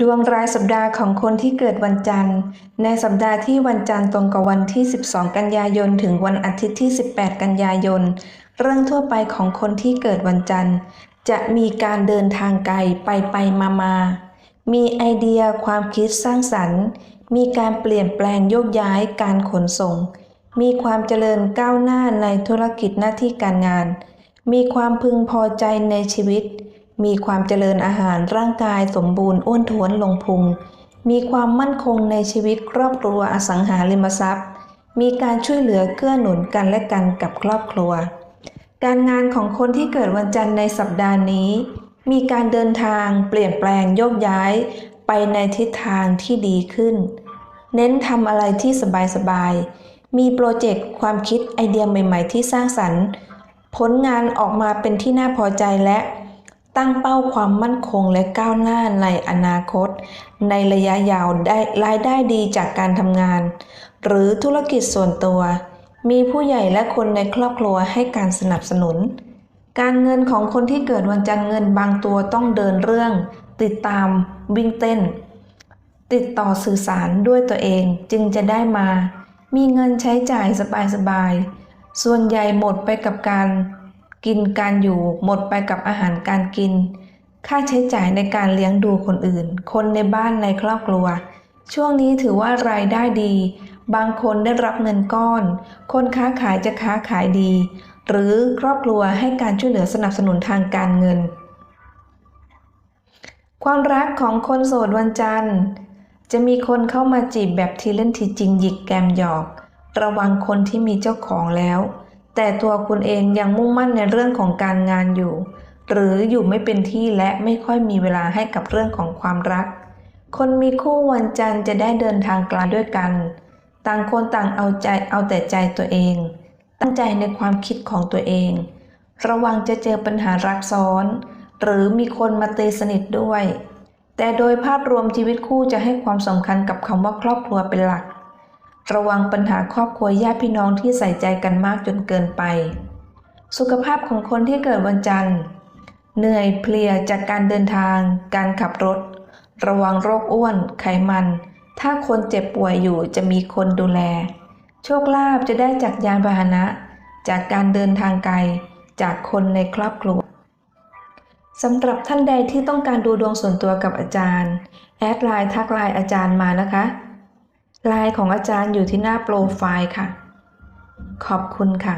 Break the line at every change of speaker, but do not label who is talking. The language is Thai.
ดวงรายสัปดาห์ของคนที่เกิดวันจันทร์ ในสัปดาห์ที่วันจันทร์ตรงกับวันที่ 12 กันยายน ถึงวันอาทิตย์ที่ 18 กันยายน เรื่องทั่วไปของคนที่เกิดวันจันทร์ จะมีการเดินทางไกลไปไปมามา มีไอเดียความคิดสร้างสรรค์ มีการเปลี่ยนแปลงโยกย้ายการขนส่ง มีความเจริญก้าวหน้าในธุรกิจหน้าที่การงาน มีความพึงพอใจในชีวิต มีความเจริญอาหารร่างกายสมบูรณ์อ้วนท้วนลงพุง มีความมั่นคงในชีวิตครอบครัวอสังหาริมทรัพย์ มีการช่วยเหลือเกื้อหนุนกันและกันกับครอบครัว การงานของคนที่เกิดวันจันทร์ในสัปดาห์นี้ มีการเดินทางเปลี่ยนแปลงโยกย้ายไปในทิศทางที่ดีขึ้น เน้นทำอะไรที่สบายๆ มีโปรเจกต์ความคิดไอเดียใหม่ ๆ ที่สร้างสรรค์ ผลงานออกมาเป็นที่น่าพอใจและ ตั้งเป้าความมั่นคงและก้าวหน้าในอนาคต ในระยะยาวได้รายได้ดีจากการทำงาน หรือธุรกิจส่วนตัว มีผู้ใหญ่และคนในครอบครัวให้การสนับสนุน การเงินของคนที่เกิดวันจันทร์เงินบางตัวต้องเดินเรื่อง ติดตามวิ่งเต้น ติดต่อสื่อสารด้วยตัวเองจึงจะได้มา มีเงินใช้จ่ายสบายๆส่วนใหญ่หมดไปกับการ กินการอยู่หมดไปกับอาหารการกิน ค่าใช้จ่ายในการเลี้ยงดูคนอื่น คนในบ้านในครอบครัว ช่วงนี้ถือว่ารายได้ดี บางคนได้รับเงินก้อน คนค้าขายจะค้าขายดี หรือครอบครัวให้การช่วยเหลือสนับสนุนทางการเงิน ความรักของคนโสดวันจันทร์ จะมีคนเข้ามาจีบแบบทีเล่นทีจริงหยิกแกมหยอก ระวังคนที่มีเจ้าของแล้ว แต่ตัวคุณเองยังมุ่งมั่นในเรื่องของการงานอยู่ หรืออยู่ไม่เป็นที่และไม่ค่อยมีเวลาให้กับเรื่องของความรัก คนมีคู่วันจันทร์จะได้เดินทางไกลด้วยกัน ต่างคนต่างเอาใจเอาแต่ใจตัวเอง ตั้งใจในความคิดของตัวเอง ระวังจะเจอปัญหารักซ้อน หรือมีคนมาตีสนิทด้วย แต่โดยภาพรวมชีวิตคู่จะให้ความสำคัญกับคำว่าครอบครัวเป็นหลัก ระวังปัญหาครอบครัวญาติพี่น้องที่ใส่ใจกันมากจนเกินไป สุขภาพของคนที่เกิดวันจันทร์ เหนื่อยเพลียจากการเดินทาง การขับรถ ระวังโรคอ้วน ไขมัน ถ้าคนเจ็บป่วยอยู่จะมีคนดูแล โชคลาภจะได้จากยานพาหนะ จากการเดินทางไกล จากคนในครอบครัวสำหรับท่านใดที่ต้องการดูดวงส่วนตัวกับอาจารย์ แอดไลน์ทักไลน์อาจารย์มานะคะ ไลน์ของอาจารย์อยู่ที่หน้าโปรไฟล์ค่ะ ขอบคุณค่ะ